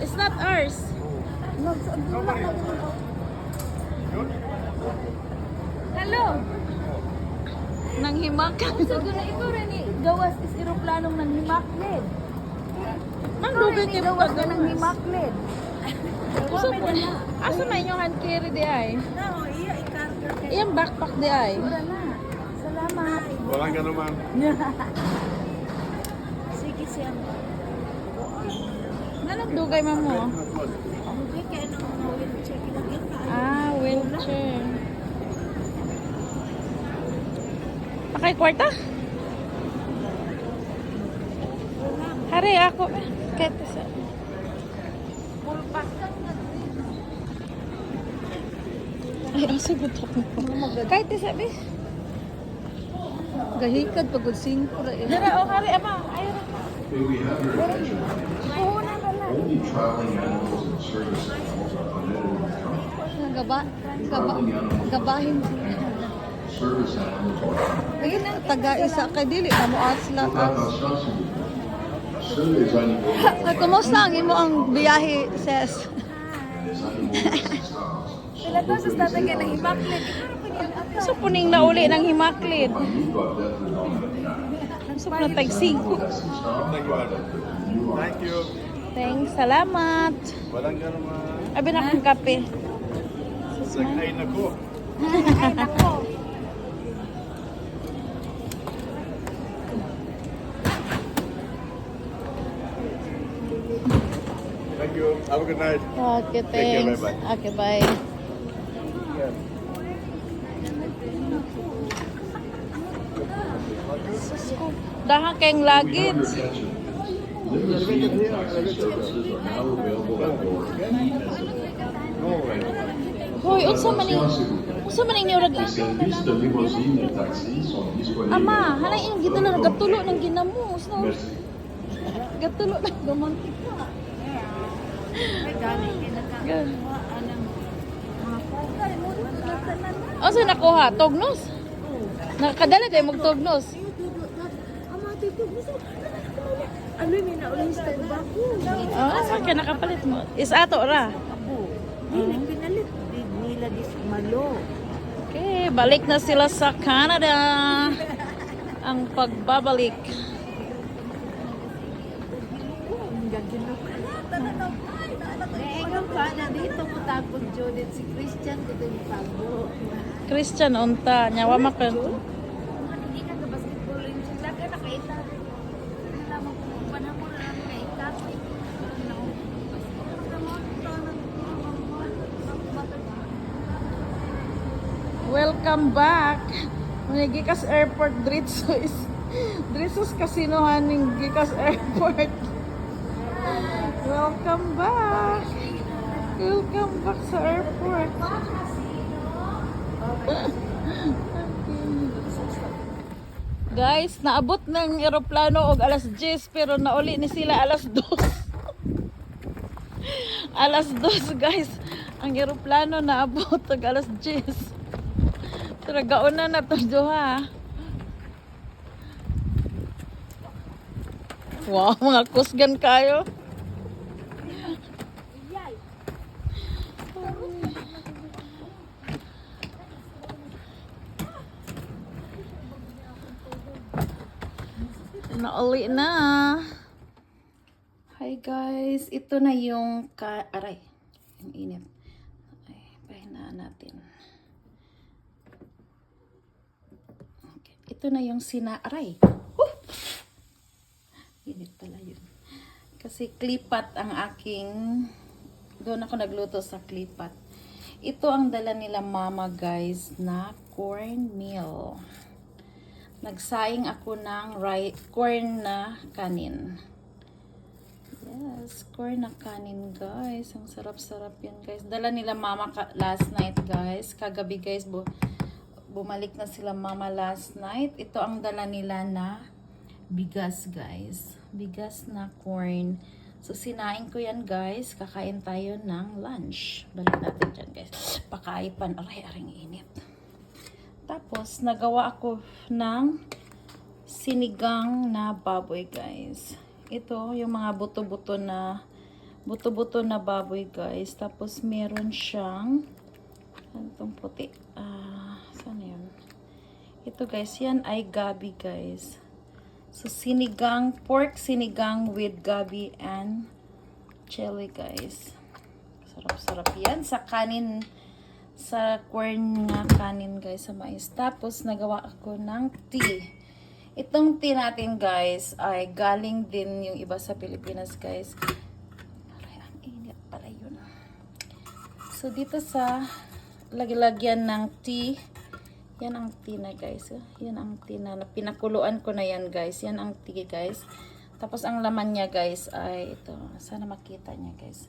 It's not ours. Hello. Nang himak. Sa guna ito rin ni gawas is eroplanong ng himaklid. Mang Ito dugay rin ni kay gawas ka ng pagawas. himaklid. Asa po? Asa na inyong hand carry di ay? No, iya ikarga kay. Iyang backpack di ay. Wala na. Salamat. Walang ka naman. Sige siya. Nanong dugay man mo? Okay, kaya nang wheelchair kinagyan ka. Ah, wheelchair. Pakay kwarta? Hari ako. Kahit sa... Na. Ay, asa ba ito? Kahit isa, be. Gahikad pagod singko ra. Dara, oh, hari, ama. Ayaw na. May we have your attention. Ka. Only traveling animals and service animals are permitted in the country. Gaba, gaba, gabahin. service animals are Ayun na, taga isa kay dili na mo at sila Ay, kumusta ang imo ang biyahe, ses? Is animal styles. Sila to sa tatay kay nang himaklid. So, puning na uli ng himaklid. You've got death and all that. So, na tag 5. Thank you. Thanks, salamat. Walang ka naman. Abi na akong kape. Sagay na ko. Thank you. Have a good night. Okay, Take care, thanks. bye-bye. Okay, bye. Daha kayong We have your luggage. attention. Limousine taxi services are now available at board P as in Hoy, unsa man ning unsa man ning rag Les services de limousine et taxi sont disponibles. Ama, hanay yung gito na gatulo ng ginamos, no? Merci. Gatulo na romantic ka. Na. Asa nakuha? Tognos? Nakadala tayo magtognos. Ano may naulis tayo bago? Ah, sa akin nakapalit mo. Is ato ra. Abo. Dili pinalit di nila dis malo. Okay, balik na sila sa Canada. Ang pagbabalik. Ka na dito mo tapos Judith si Christian dito. Christian unta, nyawa makan. Hindi ka ka basketball rin sila ka nakaita. Wala mo kung panahon na nakaita. Welcome back. May gikas airport dritso is dritsos kasinohan ng gikas airport. Welcome back. Welcome back sa airport. Guys, naabot ng eroplano og alas 10 pero nauli ni sila alas 2. alas 2 guys. Ang eroplano naabot og alas 10. Pero gauna na to duha. Wow, mga kusgan kayo. Nauli na. Hi guys, ito na yung ka aray. Ang init. Ay, pahinaan natin. Ito na yung sina aray. Huh! Init pala yun. Kasi klipat ang aking doon ako nagluto sa klipat. Ito ang dala nila mama guys na cornmeal. Nagsaing ako ng corn na kanin. Yes, corn na kanin guys. Ang sarap-sarap yan guys. Dala nila mama last night guys. Kagabi guys, bu bumalik na sila mama last night. Ito ang dala nila na bigas guys. Bigas na corn. So sinain ko yan guys. Kakain tayo ng lunch. Balik natin dyan guys. Pakaipan. Aray, aring init. Tapos, nagawa ako ng sinigang na baboy, guys. Ito, yung mga buto-buto na buto-buto na baboy, guys. Tapos, meron siyang ano tong puti? Ah, yun? Ito, guys. Yan ay gabi, guys. So, sinigang, pork sinigang with gabi and chili, guys. Sarap-sarap yan. Sa kanin, sa corn nga kanin, guys, sa mais. Tapos, nagawa ako ng tea. Itong tea natin, guys, ay galing din yung iba sa Pilipinas, guys. Aray, ang init pala yun. So, dito sa lagyan ng tea, yan ang tea na guys. Yan ang tea na, pinakuluan ko na yan guys. Yan ang tea guys. Tapos ang laman niya guys ay ito. Sana makita niya guys.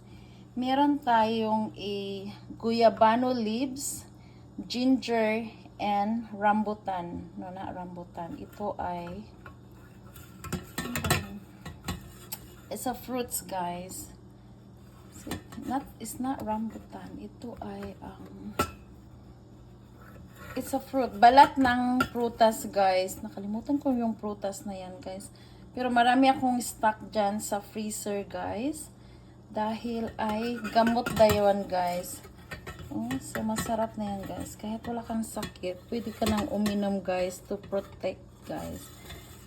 Meron tayong eh, guyabano leaves, ginger, and rambutan. No, na rambutan. Ito ay it's a fruits guys. So, not, it's not rambutan. Ito ay um, It's a fruit. Balat ng prutas, guys. Nakalimutan ko yung prutas na yan, guys. Pero marami akong stock dyan sa freezer, guys. Dahil ay gamot dayon, guys. Oh, so masarap na yan, guys. Kahit wala kang sakit, pwede ka nang uminom, guys, to protect, guys.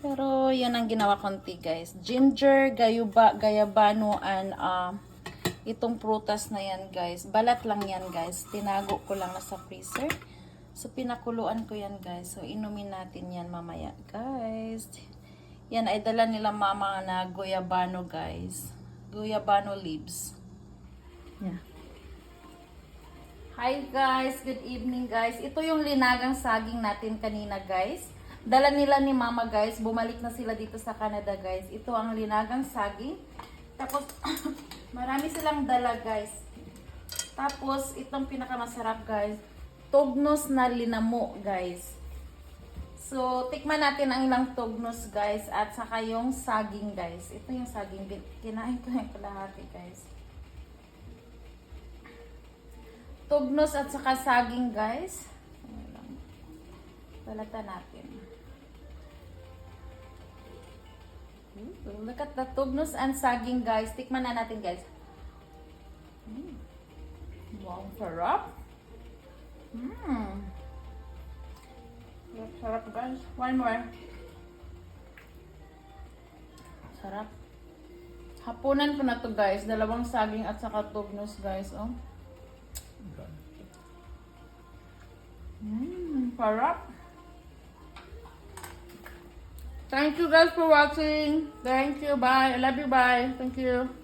Pero yan ang ginawa kong guys. Ginger, gayuba, gayabano, and uh, itong prutas na yan, guys. Balat lang yan, guys. Tinago ko lang na sa freezer. So, pinakuluan ko yan, guys. So, inumin natin yan mamaya, guys. Yan ay dala nila mama na guyabano, guys. Guyabano leaves. Yeah. Hi, guys. Good evening, guys. Ito yung linagang saging natin kanina, guys. Dala nila ni mama, guys. Bumalik na sila dito sa Canada, guys. Ito ang linagang saging. Tapos, marami silang dala, guys. Tapos, itong pinakamasarap, guys tugnos na linamo, guys. So, tikman natin ang ilang tugnos, guys, at saka yung saging, guys. Ito yung saging. Kinain ko yung kalahati, guys. Tugnos at saka saging, guys. Balatan natin. Ooh, Look at the tugnos and saging, guys. Tikman na natin, guys. Mm. Wow, sarap. Mmm. Sarap, guys. One more. Sarap. Hapunan ko na to guys. Dalawang saging at saka tugnos guys. Oh. Mmm. Sarap. Thank you guys for watching. Thank you. Bye. I love you. Bye. Thank you.